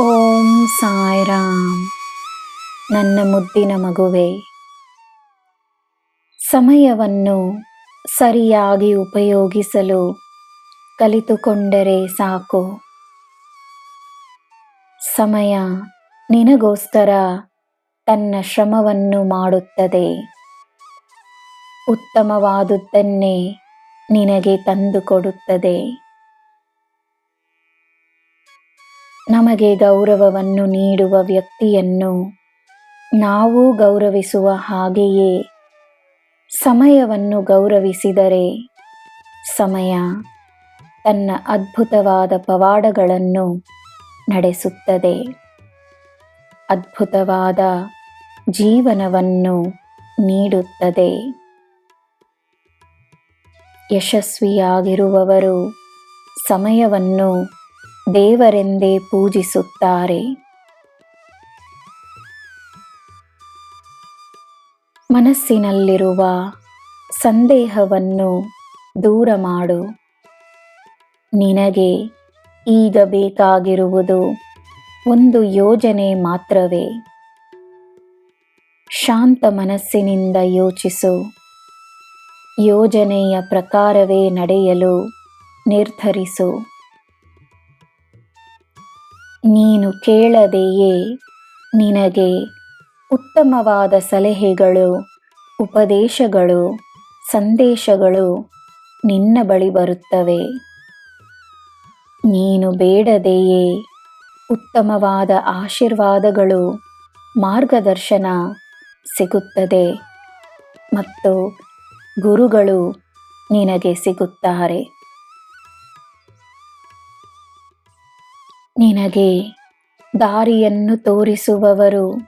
ಓಂ ಸಾಯಿರಾಮ್. ನನ್ನ ಮುದ್ದಿನ ಮಗುವೆ, ಸಮಯವನ್ನು ಸರಿಯಾಗಿ ಉಪಯೋಗಿಸಲು ಕಲಿತುಕೊಂಡರೆ ಸಾಕು. ಸಮಯ ನಿನಗೋಸ್ಕರ ತನ್ನ ಶ್ರಮವನ್ನು ಮಾಡುತ್ತದೆ. ಉತ್ತಮವಾದುದನ್ನೇ ನಿನಗೆ ತಂದುಕೊಡುತ್ತದೆ. ನಮಗೆ ಗೌರವವನ್ನು ನೀಡುವ ವ್ಯಕ್ತಿಯನ್ನು ನಾವು ಗೌರವಿಸುವ ಹಾಗೆಯೇ ಸಮಯವನ್ನು ಗೌರವಿಸಿದರೆ ಸಮಯ ತನ್ನ ಅದ್ಭುತವಾದ ಪವಾಡಗಳನ್ನು ನಡೆಸುತ್ತದೆ. ಅದ್ಭುತವಾದ ಜೀವನವನ್ನು ನೀಡುತ್ತದೆ. ಯಶಸ್ವಿಯಾಗಿರುವವರು ಸಮಯವನ್ನು ದೇವರೆಂದೇ ಪೂಜಿಸುತ್ತಾರೆ. ಮನಸ್ಸಿನಲ್ಲಿರುವ ಸಂದೇಹವನ್ನು ದೂರ ಮಾಡು. ನಿನಗೆ ಈಗ ಬೇಕಾಗಿರುವುದು ಒಂದು ಯೋಜನೆ ಮಾತ್ರವೇ. ಶಾಂತ ಮನಸ್ಸಿನಿಂದ ಯೋಚಿಸು. ಯೋಜನೆಯ ಪ್ರಕಾರವೇ ನಡೆಯಲು ನಿರ್ಧರಿಸು. ನೀನು ಕೇಳದೆಯೇ ನಿನಗೆ ಉತ್ತಮವಾದ ಸಲಹೆಗಳು, ಉಪದೇಶಗಳು, ಸಂದೇಶಗಳು ನಿನ್ನ ಬಳಿ ಬರುತ್ತವೆ. ನೀನು ಬೇಡದೆಯೇ ಉತ್ತಮವಾದ ಆಶೀರ್ವಾದಗಳು ಮಾರ್ಗದರ್ಶನ ಸಿಗುತ್ತದೆ ಮತ್ತು ಗುರುಗಳು ನಿನಗೆ ಸಿಗುತ್ತಾರೆ. ನಿನಗೆ ದಾರಿಯನ್ನು ತೋರಿಸುವವರು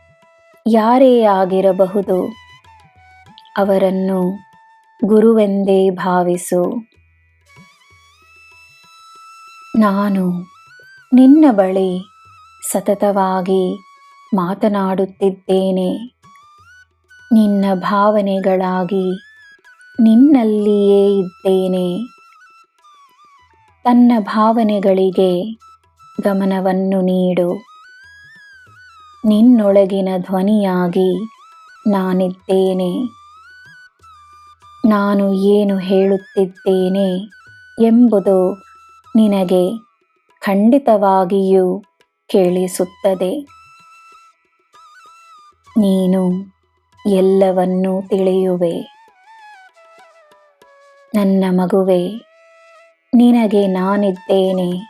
ಯಾರೇ ಆಗಿರಬಹುದು, ಅವರನ್ನು ಗುರುವೆಂದೇ ಭಾವಿಸು. ನಾನು ನಿನ್ನ ಬಳಿ ಸತತವಾಗಿ ಮಾತನಾಡುತ್ತಿದ್ದೇನೆ. ನಿನ್ನ ಭಾವನೆಗಳಾಗಿ ನಿನ್ನಲ್ಲಿಯೇ ಇದ್ದೇನೆ. ತನ್ನ ಭಾವನೆಗಳಿಗೆ ಗಮನವನ್ನು ನೀಡು. ನಿನ್ನೊಳಗಿನ ಧ್ವನಿಯಾಗಿ ನಾನಿದ್ದೇನೆ. ನಾನು ಏನು ಹೇಳುತ್ತಿದ್ದೇನೆ ಎಂಬುದು ನಿನಗೆ ಖಂಡಿತವಾಗಿಯೂ ಕೇಳಿಸುತ್ತದೆ. ನೀನು ಎಲ್ಲವನ್ನೂ ತಿಳಿಯುವೆ. ನನ್ನ ಮಗುವೆ, ನಿನಗೆ ನಾನಿದ್ದೇನೆ.